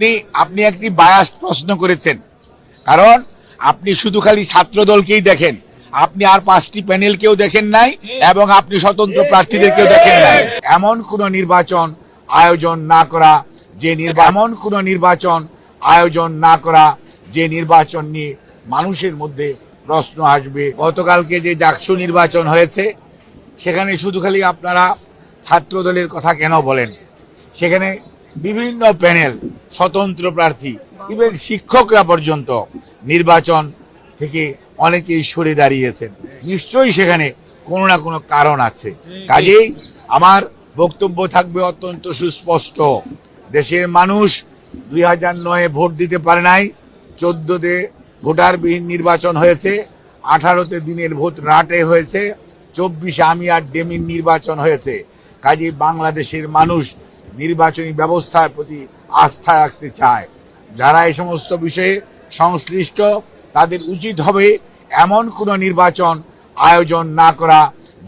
আপনি আপনি একটি বায়াস প্রশ্ন করেছেন। কারণ আপনি শুধু খালি ছাত্র দলকেই দেখেন। আপনি আর পাঁচটি প্যানেলকেও দেখেন নাই এবং আপনি স্বতন্ত্র প্রার্থীদেরকেও দেখেন নাই। এমন কোন নির্বাচন আয়োজন না করা যে এমন কোন নির্বাচন আয়োজন না করা যে নির্বাচন নিয়ে মানুষের মধ্যে প্রশ্ন আসবে। গতকালকে যে জাকসু নির্বাচন হয়েছে, সেখানে শুধু খালি আপনারা ছাত্র দলের কথা কেন বলেন? সেখানে বিভিন্ন প্যানেল, স্বতন্ত্র প্রার্থী ইভেন শিক্ষকরা পর্যন্ত নির্বাচন থেকে অনেকেই সরে দাঁড়িয়েছেন। নিশ্চয়ই সেখানে কোনো না কোনো কারণ আছে। কাজেই আমার বক্তব্য থাকবে অত্যন্ত সুস্পষ্ট। দেশের মানুষ দুই হাজার নয়ে ভোট দিতে পারে নাই, চোদ্দতে ভোটারবিহীন নির্বাচন হয়েছে, আঠারোতে দিনের ভোট রাটে হয়েছে, চব্বিশে আমি আর ডেমির নির্বাচন হয়েছে। কাজে বাংলাদেশের মানুষ নির্বাচনী ব্যবস্থার প্রতি আস্থা রাখতে চায়। যারা এই সমস্ত বিষয়ে সংশ্লিষ্ট তাদের উচিত হবে এমন কোনো নির্বাচন আয়োজন না করা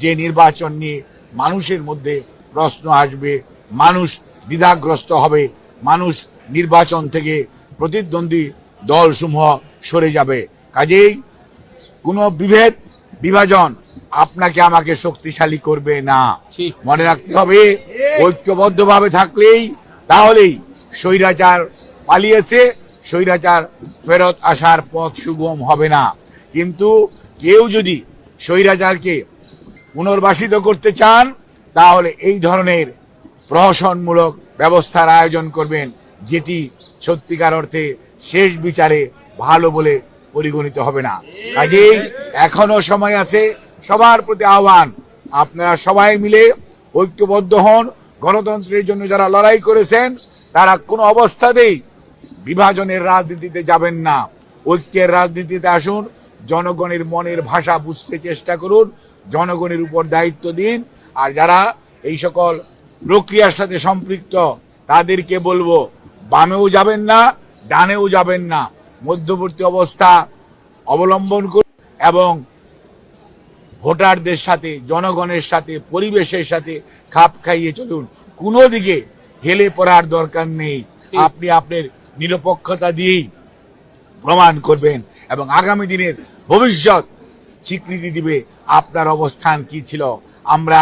যে নির্বাচন নিয়ে মানুষের মধ্যে প্রশ্ন আসবে মানুষ দ্বিধাগ্রস্ত হবে মানুষ নির্বাচন থেকে প্রতিদ্বন্দ্বী দলসমূহ সরে যাবে। কাজেই কোনো বিভেদ বিভাজন আপনাকে আমাকে শক্তিশালী করবে না। মনে রাখতে হবে ঐক্যবদ্ধভাবে থাকলেই তাহলেই স্বৈরাচার পালিয়েছে, স্বৈরাচার ফেরত আসার পথ সুগম হবে না। কিন্তু কেউ যদি স্বৈরাচারকে পুনর্বাসিত করতে চান, তাহলে এই ধরনের প্রহসনমূলক ব্যবস্থার আয়োজন করবেন, যেটি সত্যিকার অর্থে শেষ বিচারে ভালো বলে পরিগণিত হবে না। কাজেই এখনও সময় আছে সবার প্রতি আহ্বান। আপনারা সবাই মিলে ঐক্যবদ্ধ হন গণতন্ত্রের জন্য যারা লড়াই করেছেন, তারা কোনো অবস্থাতেই বিভাজনের রাজনীতিতে যাবেন না। ঐক্যের রাজনীতিতে আসুন, জনগণের মনের ভাষা বুঝতে চেষ্টা করুন, জনগণের উপর দায়িত্ব দিন, আর যারা এই সকল প্রক্রিয়ার সাথে সম্পৃক্ত, তাদেরকে বলব, বামেও যাবেন না, ডানেও যাবেন না। মধ্যবর্তী অবস্থা অবলম্বন করুন এবং ভোটারদের সাথে জনগণের সাথে পরিবেশের সাথে খাপ খাইয়ে চলুন। কোনো দিকে হেলে পড়ার দরকার নেই। আপনি আপনার নিরপেক্ষতা দিয়েই প্রমাণ করবেন এবং আগামী দিনের ভবিষ্যৎ স্বীকৃতি দিবে আপনার অবস্থান কি ছিল। আমরা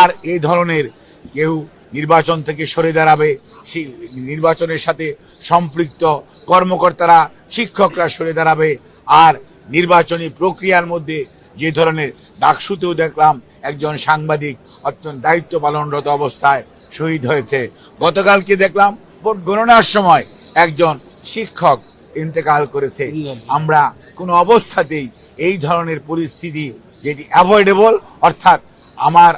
আর এই ধরনের কেউ নির্বাচন থেকে সরে দাঁড়াবে সেই নির্বাচনের সাথে সম্পৃক্ত কর্মকর্তারা শিক্ষকরা সরে দাঁড়াবে। আর নির্বাচনী প্রক্রিয়ার মধ্যে যে ধরনের ডাকসুতেও দেখলাম একজন সাংবাদিক অত্যন্ত দায়িত্ব পালনরত অবস্থায় শহীদ হয়েছে। গতকালকে দেখলাম ভোট গণনার সময় একজন শিক্ষক ইন্তেকাল করেছে। আমরা কোনো অবস্থাতেই এই ধরনের পরিস্থিতি যেটি অ্যাভয়েডেবল অর্থাৎ আমার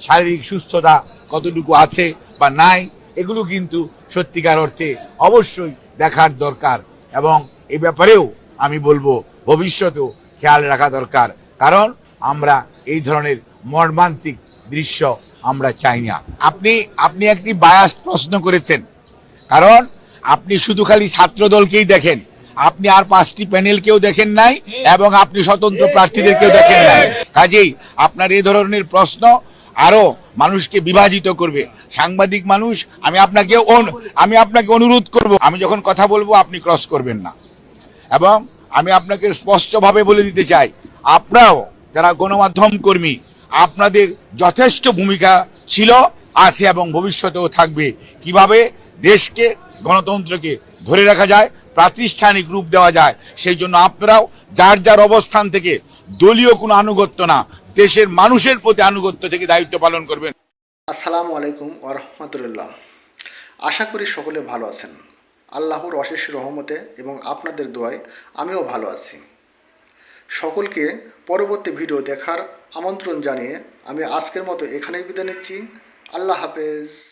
শারীরিক সুস্থতা কতটুকু আছে বা নাই, এগুলো কিন্তু সত্যিকার অর্থে অবশ্যই দেখার দরকার এবং এ ব্যাপারেও আমি বলব ভবিষ্যতেও খেয়াল রাখা দরকার। কারণ আমরা এই ধরনের মর্মান্তিক দৃশ্য আমরা চাই না। আপনি আপনি একটি বায়াস প্রশ্ন করেছেন। কারণ আপনি শুধু খালি ছাত্র দলকেই দেখেন। আপনি আর পাঁচটি প্যানেলকেও দেখেন নাই এবং আপনি স্বতন্ত্র প্রার্থীদেরকেও দেখেন নাই। কাজেই আপনার এই ধরনের প্রশ্ন আরও মানুষকে বিভাজিত করবে। সাংবাদিক মানুষ, আমি আপনাকে আমি আপনাকে অনুরোধ করব, আমি যখন কথা বলব, আপনি ক্রস করবেন না। এবং আমি আপনাকে স্পষ্টভাবে বলে দিতে চাই আপনারাও যারা গণমাধ্যম কর্মী, আপনাদের যথেষ্ট ভূমিকা ছিল, আছে এবং ভবিষ্যতেও থাকবে। কীভাবে দেশকে, গণতন্ত্রকে ধরে রাখা যায়, প্রাতিষ্ঠানিক রূপ দেওয়া যায়, সেই জন্য আপনারাও যার যার অবস্থান থেকে দলীয় কোনো আনুগত্য না, দেশের মানুষের প্রতি আনুগত্য থেকে দায়িত্ব পালন করবেন। আসসালামু আলাইকুম ওরহমতুল্লাহ আশা করি সকলে ভালো আছেন। আল্লাহর অশেষ রহমতে এবং আপনাদের দোয়ায় আমিও ভালো আছি। সকলকে পরবর্তী ভিডিও দেখার আমন্ত্রণ জানিয়ে আমি আজকের মতো এখানেই বিদায় নিচ্ছি। আল্লাহ হাফেজ।